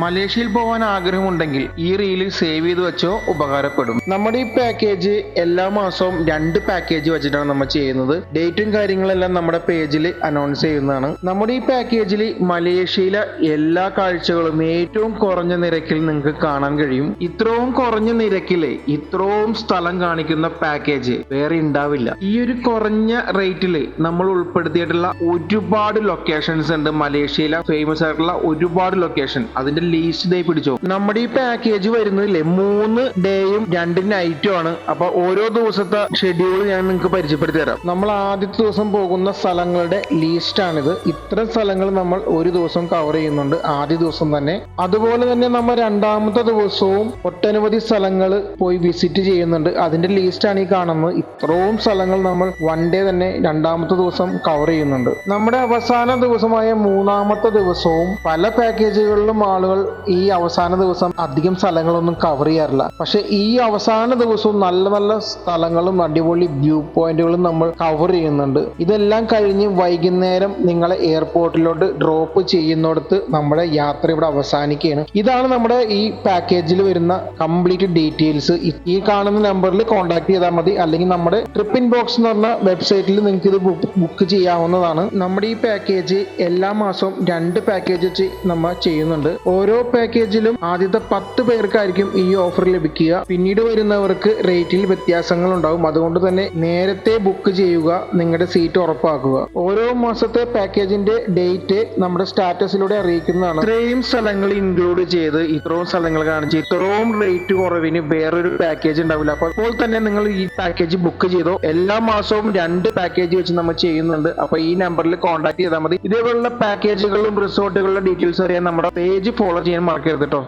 മലേഷ്യയിൽ പോകാൻ ആഗ്രഹമുണ്ടെങ്കിൽ ഈ റീൽ സേവ് ചെയ്ത് വെച്ചോ ഉപകാരപ്പെടും. നമ്മുടെ ഈ പാക്കേജ് എല്ലാ മാസവും രണ്ട് പാക്കേജ് വെച്ചിട്ടാണ് നമ്മൾ ചെയ്യുന്നത്. ഡേറ്റും കാര്യങ്ങളെല്ലാം നമ്മുടെ പേജിൽ അനൗൺസ് ചെയ്യുന്നതാണ്. നമ്മുടെ ഈ പാക്കേജിൽ മലേഷ്യയിലെ എല്ലാ കാഴ്ചകളും ഏറ്റവും കുറഞ്ഞ നിരക്കിൽ നിങ്ങൾക്ക് കാണാൻ കഴിയും. ഇത്രയും കുറഞ്ഞ നിരക്കിൽ ഇത്രയും സ്ഥലം കാണിക്കുന്ന പാക്കേജ് വേറെ ഉണ്ടാവില്ല. ഈ ഒരു കുറഞ്ഞ റേറ്റിൽ നമ്മൾ ഉൾപ്പെടുത്തിയിട്ടുള്ള ഒരുപാട് ലൊക്കേഷൻസ് ഉണ്ട്. മലേഷ്യയിലെ ഫേമസ് ആയിട്ടുള്ള ഒരുപാട് ലൊക്കേഷൻ അതിന്റെ ലീസ്റ്റ് ഡേ പിടിച്ചോ. നമ്മുടെ ഈ പാക്കേജ് വരുന്നതില്ലേ മൂന്ന് ഡേയും രണ്ട് നൈറ്റും ആണ്. അപ്പൊ ഓരോ ദിവസത്തെ ഷെഡ്യൂൾ ഞാൻ നിങ്ങൾക്ക് പരിചയപ്പെടുത്തി തരാം. നമ്മൾ ആദ്യത്തെ ദിവസം പോകുന്ന സ്ഥലങ്ങളുടെ ലീസ്റ്റ് ആണിത്. ഇത്ര സ്ഥലങ്ങൾ നമ്മൾ ഒരു ദിവസം കവർ ചെയ്യുന്നുണ്ട് ആദ്യ ദിവസം തന്നെ. അതുപോലെ തന്നെ നമ്മൾ രണ്ടാമത്തെ ദിവസവും ഒട്ടനവധി സ്ഥലങ്ങൾ പോയി വിസിറ്റ് ചെയ്യുന്നുണ്ട്. അതിന്റെ ലീസ്റ്റ് ആണ് ഈ കാണുന്നത്. ഇത്രയും സ്ഥലങ്ങൾ നമ്മൾ വൺ ഡേ തന്നെ രണ്ടാമത്തെ ദിവസം കവർ ചെയ്യുന്നുണ്ട്. നമ്മുടെ അവസാന ദിവസമായ മൂന്നാമത്തെ ദിവസവും പല പാക്കേജുകളിലും ആളുകൾ ഈ അവസാന ദിവസം അധികം സ്ഥലങ്ങളൊന്നും കവർ ചെയ്യാറില്ല. പക്ഷെ ഈ അവസാന ദിവസവും നല്ല നല്ല സ്ഥലങ്ങളും അടിപൊളി വ്യൂ പോയിന്റുകളും നമ്മൾ കവർ ചെയ്യുന്നുണ്ട്. ഇതെല്ലാം കഴിഞ്ഞ് വൈകുന്നേരം നിങ്ങളെ എയർപോർട്ടിലോട്ട് ഡ്രോപ്പ് ചെയ്യുന്നിടത്ത് നമ്മുടെ യാത്ര ഇവിടെ അവസാനിക്കുകയാണ്. ഇതാണ് നമ്മുടെ ഈ പാക്കേജിൽ വരുന്ന കംപ്ലീറ്റ് ഡീറ്റെയിൽസ് ഈ കാണുന്ന നമ്പറിൽ കോൺടാക്ട് ചെയ്താൽ മതി. അല്ലെങ്കിൽ നമ്മുടെ ട്രിപ്പ് ഇൻ ബോക്സ് എന്ന് പറഞ്ഞ വെബ്സൈറ്റിൽ നിങ്ങൾക്ക് ഇത് ബുക്ക് ചെയ്യാവുന്നതാണ്. നമ്മുടെ ഈ പാക്കേജ് എല്ലാ മാസവും രണ്ട് പാക്കേജ് വെച്ച് നമ്മൾ ചെയ്യുന്നുണ്ട്. ഓരോ പാക്കേജിലും ആദ്യത്തെ പത്ത് പേർക്കായിരിക്കും ഈ ഓഫർ ലഭിക്കുക. പിന്നീട് വരുന്നവർക്ക് റേറ്റിൽ വ്യത്യാസങ്ങൾ ഉണ്ടാവും അതുകൊണ്ട് തന്നെ നേരത്തെ ബുക്ക് ചെയ്യുക നിങ്ങളുടെ സീറ്റ് ഉറപ്പാക്കുക. ഓരോ മാസത്തെ പാക്കേജിന്റെ ഡേറ്റ് നമ്മുടെ സ്റ്റാറ്റസിലൂടെ അറിയിക്കുന്നതാണ്. ഇത്രയും സ്ഥലങ്ങൾ ഇൻക്ലൂഡ് ചെയ്ത് ഇത്രയും സ്ഥലങ്ങൾ കാണിച്ച് ഇത്രയും റേറ്റ് കുറവിന് വേറൊരു പാക്കേജ് ഉണ്ടാവില്ല. അപ്പോൾ അപ്പോൾ തന്നെ നിങ്ങൾ ഈ പാക്കേജ് ബുക്ക് ചെയ്തോ എല്ലാ മാസവും രണ്ട് പാക്കേജ് വെച്ച് നമ്മൾ ചെയ്യുന്നുണ്ട്. അപ്പൊ ഈ നമ്പറിൽ കോൺടാക്ട് ചെയ്താൽ മതി. ഇതേപോലുള്ള പാക്കേജുകളും റിസോർട്ടുകളുടെ ഡീറ്റെയിൽസ് അറിയാൻ നമ്മുടെ പേജ് ഫോളോ ചെയ്യാൻ മറക്കരുത് കേട്ടോ